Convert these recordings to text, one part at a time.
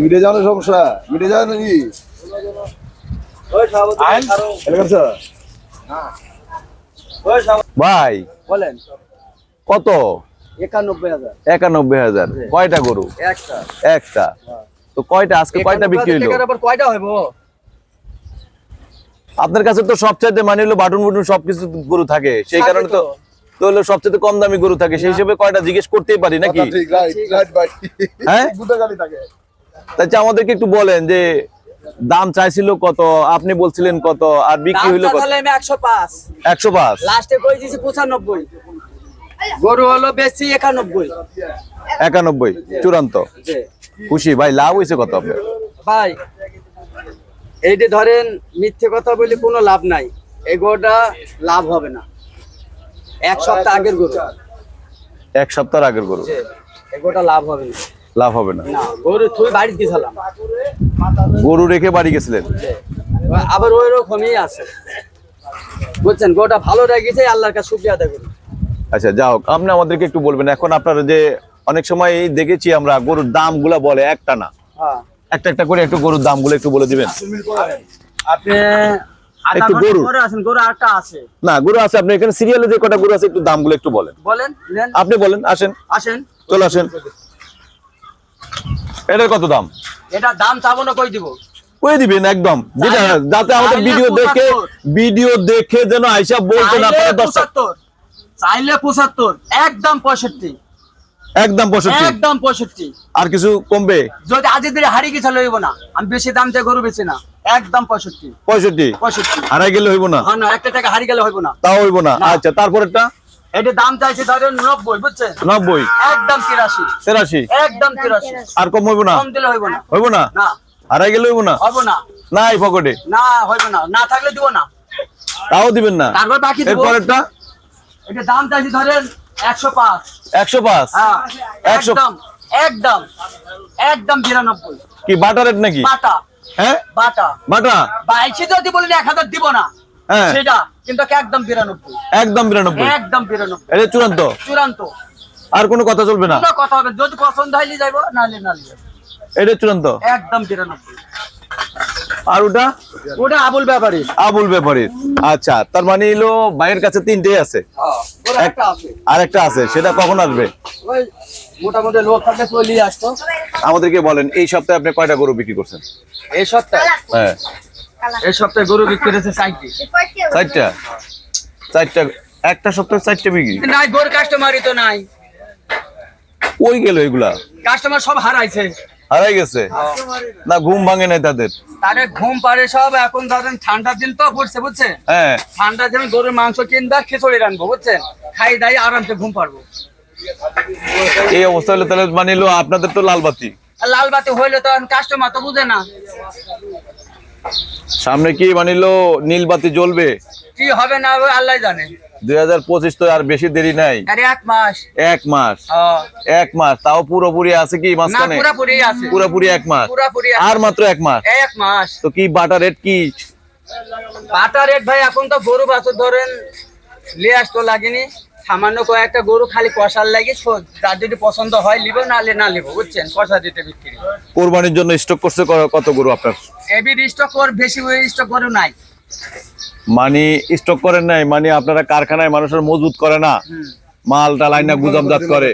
মিটে যাওয়ার সমস্যা? মিটে নাকি? ভাই বলেন। কত? একানব্বই হাজার। কয়টা গরু? একটা। একটা। তো কয়টা? আজকে কয়টা বিক্রি হলো কয়টা হইব? আপনার কাছে তো সবচাইতে মানে হলো বাটন বুটন সবকিছু গরু থাকে। সেই কারণে তো। তো। তো হলো সবচেয়ে কম দামি গরু থাকে সেই হিসেবে কয়টা জিজ্ঞেস করতেই পারি নাকি? হ্যাঁ? গুটা তাই আমাদেরকে একটু বলেন যে দাম চাইছিল কত আপনি বলছিলেন কত আর বিক্রি হইল কত? আমি লাস্টে কই গরু হলো বেশি একানব্বই। একানব্বই চূড়ান্ত। খুশি ভাই লাভ হয়েছে কত আপনার? ভাই এইটা ধরেন মিথ্যে কথা বলে কোনো লাভ নাই। এই গরুটা লাভ হবে না। এক সপ্তাহ আগের গরু? এক সপ্তাহ আগের গরু। গরুটা লাভ হবে লাভ হবে না। গরু তুই বাড়ি দিয়েছিলাম গরু রেখে বাড়ি গেছিলেন? আবার ওই রকমই আছে। বুঝছেন গোটা ভালো রেখেছে আল্লাহর কাছে শুক্রিয়া আদায় করি। আচ্ছা হোক আপনি আমাদেরকে একটু বলবেন এখন আপনারা যে অনেক সময় দেখেছি আমরা গরুর দামগুলা বলে একটা না হ্যাঁ। একটা একটা করে একটু গরুর দামগুলো একটু বলে দিবেন। আপনি একটু গরু। আসেন গরু আরেকটা আছে। না গরু আছে। আপনি এখানে সিরিয়ালে যে কটা গরু আছে একটু দামগুলো একটু বলেন। বলেন আপনি বলেন আসেন। আসেন। চলে আসেন। এটার কত দাম? এটা দাম চাবো না কই দিব? কই দিবেন? একদম। যেটা যাতে আমাদের ভিডিও দেখে ভিডিও দেখে যেন আইসা বলতে না পারে দর্শক। পঁচাত্তর। চাইলে পঁচাত্তর। একদম পঁয়ষট্টি। একদম পঁয়ষট্টি। একদম পঁয়ষট্টি। আর কিছু কমবে? যদি আজ দিনে হারিয়ে গেছে লইব না। আমি বেশি দাম দিয়ে গরু বেশি না। একদম পঁয়ষট্টি। পঁয়ষট্টি? পঁয়ষট্টি। হারাই গেলে হইব না? হ্যাঁ না একটা টাকা হারিয়ে গেলে হইব না। তাও হইব না। আচ্ছা তারপরেরটা? এটা দাম চাইছে ধরেন নব্বই বুঝছেন নব্বই। একদম তিরাশি। তেরাশি? একদম তিরাশি। আর কম হইব না? কম দিলে হইব না। হইব না? না। হারাই গেলে হইব না? হইব না। নাই পকেটে? না হইব না। না থাকলে দিব না। তাও দিবেন না? তারপর বাকি দিব। এরপরেরটা? এটা দাম চাইছি ধরেন একশো পাঁচ। একশো পাঁচ? হ্যাঁ। একশো- একদম। একদম। একদম বিরানব্বই। কি বাটার রেট নাকি? বাটা। হ্যাঁ? বাটা। বাটা? বাইশে যদি বলেন এক হাজার দিব না হ্যাঁ। সেটা কিন্তু একদম বিরানব্বই। একদম বিরানব্বই। একদম বিরানব্বই। এটা চূড়ান্ত? চূড়ান্ত। আর কোনো কথা চলবে না? কোনো কথা হবে যদি পছন্দ নাহলে। এটা চূড়ান্ত? একদম বিরানব্বই। আর ওটা? ওটা আবুল ব্যাপারী আবুল ব্যাপারীর। আচ্ছা তার মানে এলো ভাইয়ের কাছে তিনটেই আছে। আর একটা আছে। সেটা কখন আসবে? মোটামুটি লোক থাকলে চলে আসতো। আমাদেরকে বলেন এই সপ্তাহে আপনি কয়টা গরু বিক্রি করছেন? এই সপ্তাহে? হ্যাঁ। এই সপ্তাহে গরু বিক্রি করেছে সাইডে চারটা? চারটা একটা সপ্তাহে চারটা বিক্রি? নাই গরু কাস্টমারই তো নাই। ওই গেল এগুলা? কাস্টমার সব হারাইছে। হারাই গেছে? না ঘুম ভাঙে নাই তাদের? তারে ঘুম পারে সব এখন ধরেন ঠান্ডার দিন তো পড়ছে বুঝছেন হ্যাঁ। ঠান্ডার দিন গরুর মাংস কিনবা খিচুড়ি রানবো বুঝছেন? খাই দাই আরামসে ঘুম পারব এই অবস্থা হলে তাহলে মানে আপনাদের তো লাল বাতি। লাল বাতি হইলে তো কাস্টমার তো বুঝে না। সামনে কি মানে নীল বাতি জ্বলবে? কি হবে না আল্লাহ জানে। দুই হাজার পঁচিশ তো আর বেশি দেরি নাই। এক মাস। এক মাস। এক মাস তাও পুরোপুরি আছে কি মাঝখানে? আছে। পুরোপুরি এক মাস। আর মাত্র এক মাস? এক মাস। তো কি বাটা রেট কি? বাটা রেট ভাই এখন তো গরু বাছর ধরেন লিয়ে আসতো লাগেনি। সামান্য কয়েকটা গরু খালি কষার লাগে যার যদি পছন্দ হয় লিব নালে না লিব বুঝছেন? কষা দিতে বিক্রি। কোরবানির জন্য স্টক করছে কত গরু আপনার? এবির স্টক কর বেশি স্টক করে নাই। মানে স্টক করেন নাই মানে আপনারা কারখানায় মানুষের মজবুত করে না। মালটা লাইনা গুদামজাত করে।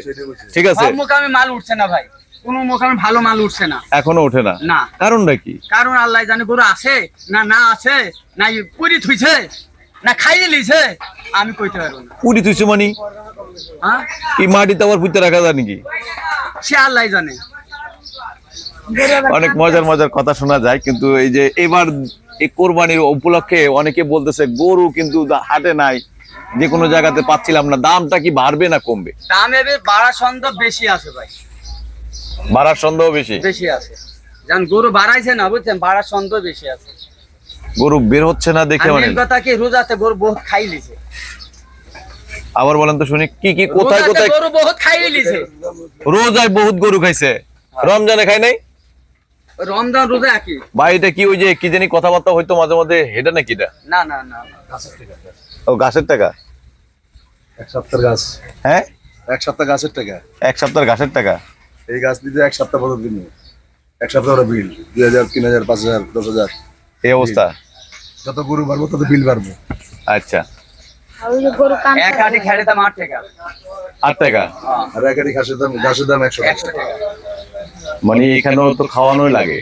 ঠিক আছে? মুখামে মাল উঠছে না ভাই। কোনো মুখামে ভালো মাল উঠছে না। এখনও ওঠে না? না। কারণটা কি? কারণ আল্লাহ জানে গরু আছে না না আছে না পুরি থুইছে। না খাইয়ে লিছে আমি কইতে পারব না। পুরি তুইছে মানে? হ্যাঁ? কি মাটিতে আবার পুঁতে রাখা যায় নাকি? সে আল্লাহ জানে। অনেক মজার মজার কথা শোনা যায় কিন্তু এই যে এবার এই কোরবানির উপলক্ষে অনেকে বলতেছে গরু কিন্তু হাটে নাই যে কোনো জায়গাতে পাচ্ছিলাম না। দামটা কি বাড়বে না কমবে? দাম এবার বাড়ার সন্দেহ বেশি আছে ভাই। বাড়ার সন্দেহ বেশি? বেশি আছে। যেমন গরু বাড়াইছে না বুঝছেন? বাড়ার সন্দেহ বেশি আছে। গরু বের হচ্ছে না দেখে মানে কথা কি রোজাতে গরু বহুত খাই লিছে। আবার বলেন তো শুনি কি কি কোথায় কোথায়? গরু বহুত খাই লিছে। রোজায় বহুত গরু খাইছে। রমজানে খাই নাই? রমজান রোজা একই। বা এটা কি ওই যে কি জানি কথাবার্তা হয়তো মাঝে মাঝে হেটা নাকি এটা? না না না। ও গাছের টাকা? এক সপ্তাহ গাছ। হ্যাঁ? এক সপ্তাহ গাছের টাকা। এক সপ্তাহের গাছের টাকা? এই গাছ দিতে এক সপ্তাহ পর্যন্ত দিন। এক সপ্তাহ বিল। দুই হাজার তিন হাজার পাঁচ হাজার দশ হাজার। এই অবস্থা? যত গরু বাড়বো তত বিল বাড়বো। আচ্ছা। আর ওই যে গরু কান এক আটি খেড়ে দাম আট টাকা। আট টাকা? আর এক আটি ঘাসের দাম ঘাসের দাম একশো একশো টাকা। মানে এখানেও তো খাওয়ানোই লাগে।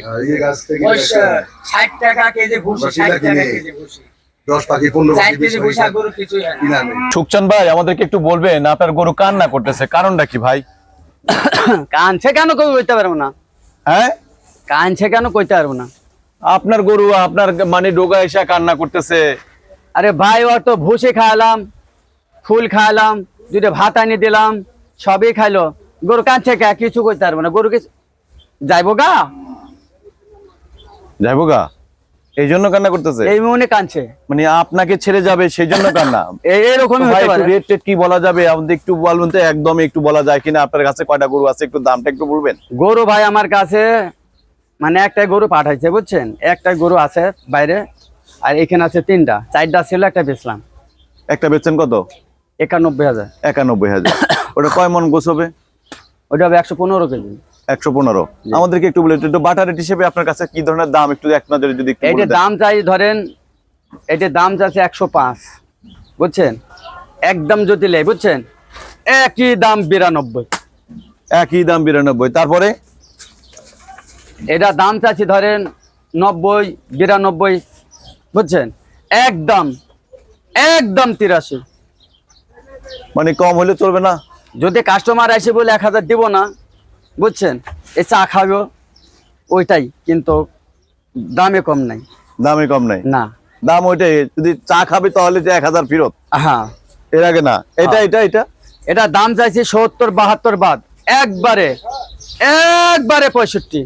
ষাট টাকা কেজি ভুসি। সুকচান ভাই আমাদেরকে একটু বলবেন আপনার গরু কান্না করতেছে কারণটা কি ভাই? কানছে কেন কেউ কইতে পারব না? হ্যাঁ? কানছে কেন কইতে পারব না? আপনার গরু আপনার মানে ডোগা এসে কান্না করতেছে। আরে ভাই ওর তো ভুসি খাওয়ালাম ফুল খাওয়ালাম দুটো ভাত আনি দিলাম সবই খাইলো। গরু কানছে কে কিছু করতে পারব না। গরু কিছু যাইবো গা? যাইবো গা? এই জন্য কান্না করতেছে? এই মনে কানছে মানে আপনাকে ছেড়ে যাবে সেই জন্য কান্না। ভাই রেট টেট কি বলা যাবে? আমাদের একটু বলবেন তো একদম একটু বলা যায় কিনা? আপনার কাছে কয়টা গরু আছে একটু দামটা একটু বলবেন। গরু ভাই আমার কাছে মানে একটা গরু পাঠাইছে বুঝছেন? একটা গরু আছে বাইরে আর এখানে আছে তিনটা। চারটা ছিল একটা বেচলাম। একটা বেচছেন কত? একানব্বই হাজার। একানব্বই হাজার। ওটা কয় মন গোছ হবে? ওটা হবে একশো পনেরো কেজি। একশো পনেরো। আমাদেরকে একটু বলে একটু বাটার রেট হিসেবে আপনার কাছে কি ধরনের দাম একটু এক নজরে যদি দেন। দাম চাই ধরেন এটার দাম চাইছে একশো পাঁচ বুঝছেন? একদম যদি লেই বুঝছেন? একই দাম বিরানব্বই। একই দাম বিরানব্বই। তারপরে? এটা দাম চাচ্ছি ধরেন নব্বই বিরানব্বই বুঝছেন? একদম একদম তিরাশি। মানে কম হলে চলবে না? যদি কাস্টমার আসে বলে এক হাজার দিব না বুঝছেন? এ চা খাব ওইটাই কিন্তু দামে কম নাই। দামে কম নাই? না। দাম ওইটাই যদি চা খাবে তাহলে যে এক হাজার ফেরত। হ্যাঁ। এর আগে না? এটা এটা এটা? এটা দাম চাইছি সত্তর বাহাত্তর বাদ। একবারে একবারে পঁয়ষট্টি।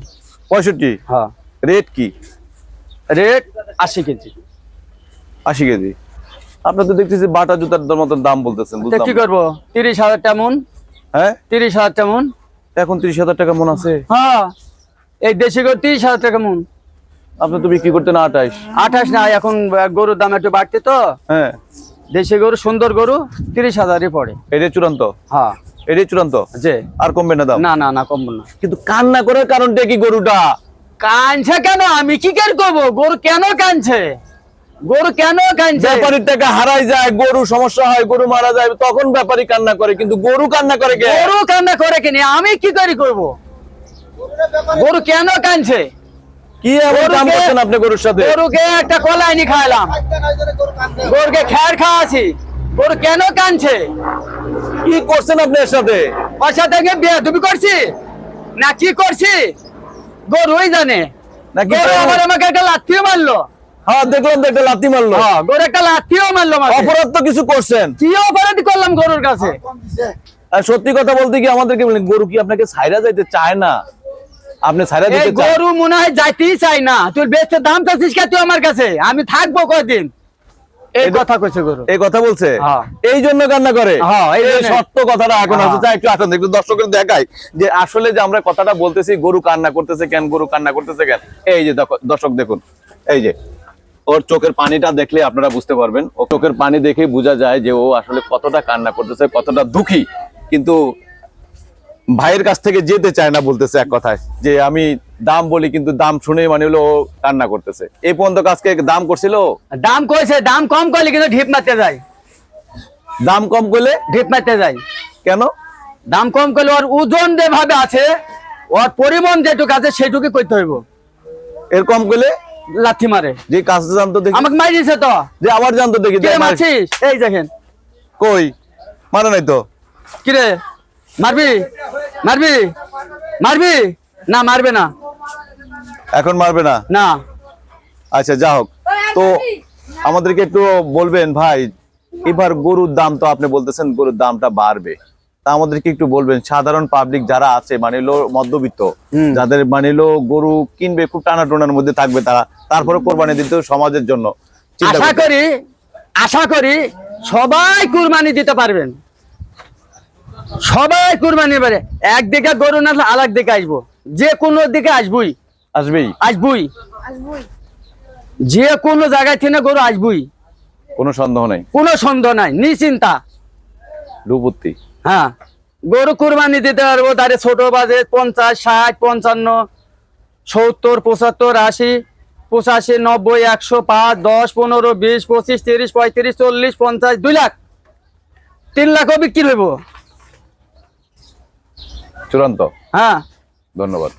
পঁয়ষট্টি? হ্যাঁ। রেট কি? রেট আশি কেজি। আশি কেজি। আপনার তো দেখতেছি বাটা জুতার মতন দাম বলতেছেন কি করব? তিরিশ হাজার তেমন। হ্যাঁ? তিরিশ হাজার তেমন। এখন ত্রিশ হাজার টাকা মন আছে? হ্যাঁ। এই দেশি গরু তিরিশ হাজার টাকা মন। আপনি তো বিক্রি করতেন আঠাইশ আঠাশ না এখন গরুর দাম একটু বাড়তে তো। হ্যাঁ। দেশি গরু সুন্দর গরু তিরিশ হাজারই পড়ে। এটাই চূড়ান্ত? হ্যাঁ। এটাই চূড়ান্ত? যে আর কমবে না দাম? না না না কমবো না। কিন্তু কান্না করার কারণটা কি গরুটা? কানছে কেন? আমি কি কেন করব? গরু কেন কানছে গরু কেন কানছে ব্যাপারীর টাকা হারাই যায় গরু সমস্যা হয় গরু মারা যায় তখন ব্যাপারী কান্না করে কিন্তু গরু কান্না করে কে? গরু কান্না করে কিনি আমি কি করি করব? গরু কেন কানছে কি এমন কাম করছেন আপনি গরুর সাথে? গরুকে একটা কলাই নি খাইলাম। গরুকে খ্যার খাওয়াছি। গরু কেন কানছে? কি করছেন আপনি এর সাথে? পয়সা থেকে বিয়ে তুমি করছি। না কি করছি? গরুই জানে। নাকি গরু আবার আমাকে একটা লাথিও মারলো। হ্যাঁ দেখলাম একটা লাথি মারলো। হ্যাঁ গরু একটা লাথিও মারলো আমাকে। অপরাধ তো কিছু করছেন। কি অপরাধ করলাম গরুর কাছে? আর সত্যি কথা বলতে কি আমাদেরকে গরু কি আপনাকে ছাইরা যাইতে চায় না? আপনি ছাইরা এই দিতে গরু মনে হয় যাইতেই চাই না। তুই বেচতে দাম চাচ্ছিস কে তুই আমার কাছে? আমি থাকব কয়দিন? এই কথা কইছে গরু। এই কথা বলছে। এই জন্য কান্না করে? এই এই সত্য কথাটা এখন। হচ্ছে একটু আসুন একটু দর্শকের দেখাই যে আসলে যে আমরা কথাটা বলতেছি গরু কান্না করতেছে কেন গরু কান্না করতেছে কেন? এই যে দর্শক দেখুন এই যে ওর চোখের পানিটা দেখলে আপনারা বুঝতে পারবেন। ও চোখের পানি দেখে বোঝা যায় যে ও আসলে কতটা কান্না করতেছে কতটা দুঃখী। কিন্তু ভাইয়ের কাছ থেকে যেতে চায় না বলতেছে এক কথায় যে আমি দাম বলি কিন্তু দাম শুনে মানে হলো কান্না করতেছে। এই পর্যন্ত কাজকে দাম করছিল? দাম কইছে দাম কম করলে কিন্তু ঢিপ মারতে যায়। দাম কম করলে ঢিপ মারতে যায়। কেন? দাম কম করলে ওর ওজন যে ভাবে আছে ওর পরিমাণ যেটুকু আছে সেটুকু করতে হইব। এর কম করলে লাথি মারে। যে কাজটা জানতো দেখি। আমাকে মারি দিছে তো। যে আবার জানতো দেখি মার- মারছিস? এই দেখেন। কই? মানে নাই তো। কি রে মারবি? মারবি? মারবি? না মারবে না। এখন মারবে না? না। আচ্ছা যা হোক। তো আমাদেরকে একটু বলবেন ভাই এবার গরুর দাম তো আপনি বলতেছেন গরুর দামটা বাড়বে। তা আমাদেরকে একটু বলবেন সাধারণ পাবলিক যারা আছে মানে লো মধ্যবিত্ত যাদের মানে লো গরু কিনবে খুব টানা টোনার মধ্যে থাকবে তারা তারপরে কোরবানি দিতে সমাজের জন্য। আশা করি আশা করি সবাই কুরবানি দিতে পারবেন। সবাই কুরবানি পারে একদিকে গরু না আরেক দিকে আসব। যে কোনো দিকে আসবেই। আসবই? আসবই। যে কোনো জায়গায় থেকে গরু আসবই। কোনো সন্দেহ নেই? কোনো সন্দেহ নাই নিশ্চিন্তা। রূপত্তি হ্যাঁ। গরু কুরবানি দিতে পারব তারে ছোট বাজে পঞ্চাশ ষাট পঞ্চান্ন সত্তর পঁচাত্তর আশি পঁচাশি নব্বই একশো পাঁচ দশ পনেরো বিশ পঁচিশ তিরিশ পঁয়ত্রিশ চল্লিশ পঞ্চাশ দুই লাখ। তিন লাখও বিক্রি হইব? চূড়ান্ত। হ্যাঁ। ধন্যবাদ।